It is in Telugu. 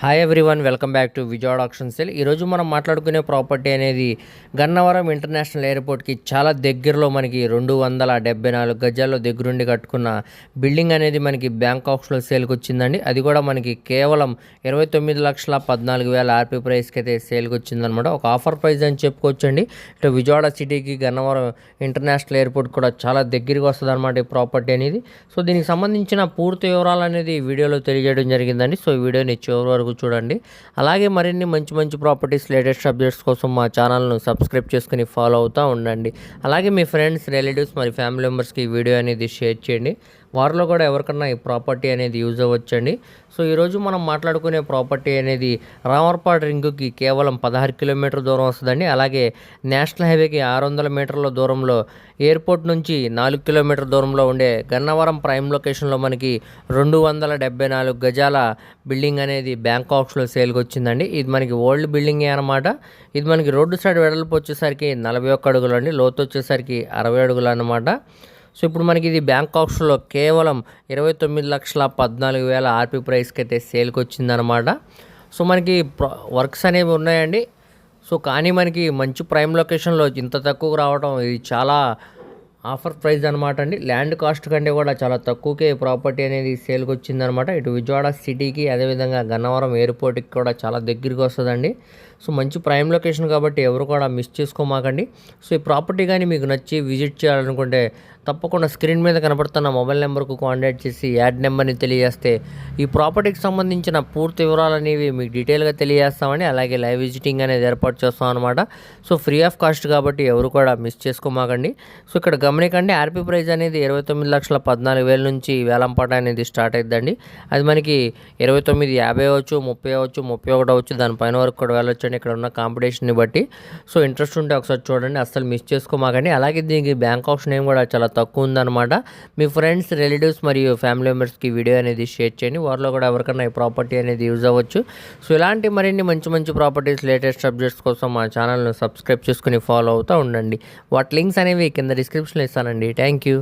Hi everyone welcome back to Vijayawada auction sale ఈరోజు మనం మాట్లాడుకునే ప్రాపర్టీ అనేది గన్నవరం ఇంటర్నేషనల్ ఎయిర్పోర్ట్కి చాలా దగ్గరలో మనకి రెండు వందల డెబ్బై నాలుగు గజాల్లో దగ్గరుండి కట్టుకున్న బిల్డింగ్ అనేది మనకి బ్యాంకాక్స్లో సేల్కి వచ్చిందండి. అది కూడా మనకి కేవలం ఇరవై తొమ్మిది లక్షల పద్నాలుగు వేల ఆర్పీ ప్రైస్కి అయితే సేల్కి వచ్చిందనమాట. ఒక ఆఫర్ ప్రైస్ అని చెప్పుకోవచ్చండి. ఇటు విజయవాడ సిటీకి గన్నవరం ఇంటర్నేషనల్ ఎయిర్పోర్ట్ కూడా చాలా దగ్గరికి వస్తుంది అనమాట ఈ ప్రాపర్టీ అనేది. సో దీనికి సంబంధించిన పూర్తి వివరాలు అనేది వీడియోలో తెలియజేయడం జరిగిందండి. సో ఈ వీడియోని చివరి వరకు చూడండి. అలాగే మరిన్ని మంచి మంచి ప్రాపర్టీస్ లేటెస్ట్ అప్డేట్స్ కోసం మా ఛానల్ను సబ్స్క్రైబ్ చేసుకుని ఫాలో అవుతూ ఉండండి. అలాగే మీ ఫ్రెండ్స్ రిలేటివ్స్ మరి ఫ్యామిలీ మెంబర్స్కి ఈ వీడియో అనేది షేర్ చేయండి. వారిలో కూడా ఎవరికన్నా ఈ ప్రాపర్టీ అనేది యూజ్ అవ్వచ్చండి. సో ఈరోజు మనం మాట్లాడుకునే ప్రాపర్టీ అనేది రామర్పాడ్ రింగుకి కేవలం పదహారు కిలోమీటర్ దూరం వస్తుందండి. అలాగే నేషనల్ హైవేకి ఆరు వందల మీటర్ల దూరంలో ఎయిర్పోర్ట్ నుంచి నాలుగు కిలోమీటర్ దూరంలో ఉండే గన్నవరం ప్రైమ్ లొకేషన్లో మనకి రెండు వందల డెబ్బై నాలుగు గజాల బిల్డింగ్ అనేది బ్యాంకాక్స్లో సేల్కి వచ్చిందండి ఇది మనకి ఓల్డ్ బిల్డింగే అనమాట ఇది మనకి రోడ్డు సైడ్ వెడల్పు వచ్చేసరికి నలభై ఒక్క అడుగులు అండి. లోతు వచ్చేసరికి అరవై అడుగులు అనమాట సో ఇప్పుడు మనకి ఇది బ్యాంకాక్స్లో కేవలం ఇరవై తొమ్మిది లక్షల పద్నాలుగు వేల ఆర్పీ ప్రైస్కి అయితే సేల్కి వచ్చిందనమాట సో మనకి వర్క్స్ అనేవి ఉన్నాయండి. సో కానీ మనకి మంచి ప్రైమ్ లొకేషన్లో ఇంత తక్కువ రావడం ఇది చాలా ఆఫర్ ప్రైస్ అనమాట అండి. ల్యాండ్ కాస్ట్ కంటే కూడా చాలా తక్కువకే ప్రాపర్టీ అనేది సేల్కి వచ్చిందనమాట ఇటు విజయవాడ సిటీకి అదేవిధంగా గన్నవరం ఎయిర్పోర్ట్కి కూడా చాలా దగ్గరికి వస్తుందండి. సో మంచి ప్రైమ్ లొకేషన్ కాబట్టి ఎవరు కూడా మిస్ చేసుకోమాకండి. సో ఈ ప్రాపర్టీ కానీ మీకు నచ్చి విజిట్ చేయాలనుకుంటే తప్పకుండా స్క్రీన్ మీద కనబడుతున్న మొబైల్ నెంబర్కు కాంటాక్ట్ చేసి యాడ్ నెంబర్ని తెలియజేస్తే ఈ ప్రాపర్టీకి సంబంధించిన పూర్తి వివరాలు అనేవి మీకు డీటెయిల్గా తెలియజేస్తామని అలాగే లైవ్ విజిటింగ్ అనేది ఏర్పాటు చేస్తాం అనమాట సో ఫ్రీ ఆఫ్ కాస్ట్ కాబట్టి ఎవరు కూడా మిస్ చేసుకోమాకండి. సో ఇక్కడ గమనికండి ఆర్పీ ప్రైజ్ అనేది ఇరవై తొమ్మిది లక్షల పద్నాలుగు వేల నుంచి వేలంపాట అనేది స్టార్ట్ అవుతుందండి అది మనకి ఇరవై తొమ్మిది యాభై అవచ్చు ముప్పై అవచ్చు ముప్పై ఒకటి అవచ్చు దానిపైన వరకు కూడా వెళ్ళొచ్చండి ఇక్కడ ఉన్న కాంపిటీషన్ని బట్టి. సో ఇంట్రెస్ట్ ఉంటే ఒకసారి చూడండి అస్సలు మిస్ చేసుకోమాకండి. అలాగే దీనికి బ్యాంక్ ఆప్షన్ ఏం కూడా చాలా తక్కువ ఉందన్నమాట మీ ఫ్రెండ్స్ రిలేటివ్స్ మరియు ఫ్యామిలీ మెంబర్స్కి వీడియో అనేది షేర్ చేయండి. వారిలో కూడా ఎవరికైనా ఈ ప్రాపర్టీ అనేది యూజ్ అవ్వచ్చు. సో ఇలాంటి మరిన్ని మంచి మంచి ప్రాపర్టీస్ లేటెస్ట్ సబ్జెక్ట్స్ కోసం మా ఛానల్ను సబ్స్క్రైబ్ చేసుకుని ఫాలో అవుతూ ఉండండి. వాటి లింక్స్ అనేవి కింద డిస్క్రిప్షన్లో ఇస్తానండి. Thank you.